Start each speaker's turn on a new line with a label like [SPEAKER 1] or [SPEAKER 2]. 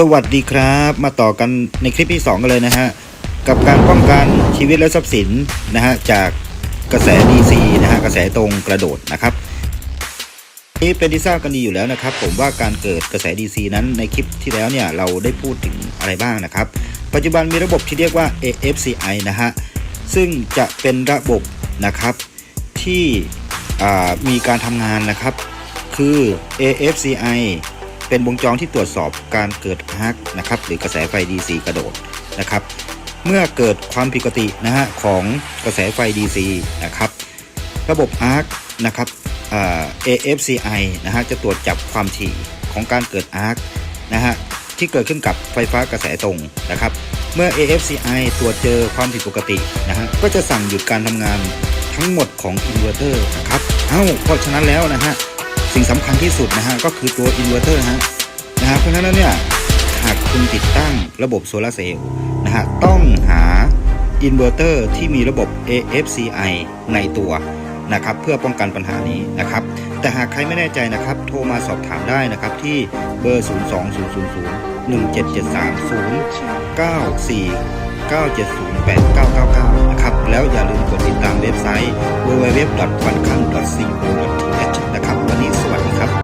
[SPEAKER 1] สวัสดีครับ มาต่อกันในคลิปที่ 2 กันเลยนะฮะ กับการป้องกันชีวิตและทรัพย์สินนะฮะ จากกระแส DC นะฮะ กระแสตรงกระโดดนะครับ นี่เป็นที่ทราบกันดีอยู่แล้วนะครับ ผมว่าการเกิดกระแส DC นั้นในคลิปที่แล้วเนี่ย เราได้พูดถึงอะไรบ้างนะครับ ปัจจุบันมีระบบที่เรียกว่า AFCI นะฮะ ซึ่งจะเป็นระบบนะครับที่มีการทำงานนะครับ คือ AFCI เป็นวงจรที่ตรวจสอบการเกิดอาร์คนะครับหรือกระแสไฟ DC กระโดดนะครับ เมื่อเกิดความผิดปกตินะฮะของกระแสไฟ DC นะครับ ระบบ ARC นะครับ AFCI นะฮะจะตรวจจับความถี่ของการเกิด ARC นะฮะที่เกิดขึ้นกับไฟฟ้ากระแสตรงนะครับ เมื่อ AFCI ตรวจเจอความผิดปกตินะฮะก็จะสั่งหยุดการทำงานทั้งหมดของอินเวอร์เตอร์นะครับ เอ้าเพราะฉะนั้นแล้วนะฮะ สิ่งสำคัญที่สุดนะฮะก็คือตัวอินเวอร์เตอร์ฮะนะฮะเพราะฉะนั้นเนี่ยหากคุณติดตั้งระบบโซลาเซลล์นะฮะต้องหาอินเวอร์เตอร์ที่มีระบบ AFCI ในตัวนะครับเพื่อป้องกันปัญหานี้นะครับ แต่หากใครไม่แน่ใจนะครับ โทรมาสอบถามได้นะครับที่เบอร์ 0 2 0 0 0 1 7 7 3 0 9 4 9708999 นะครับ แล้วอย่าลืมกดติดตามเว็บไซต์ www.funcan.co.th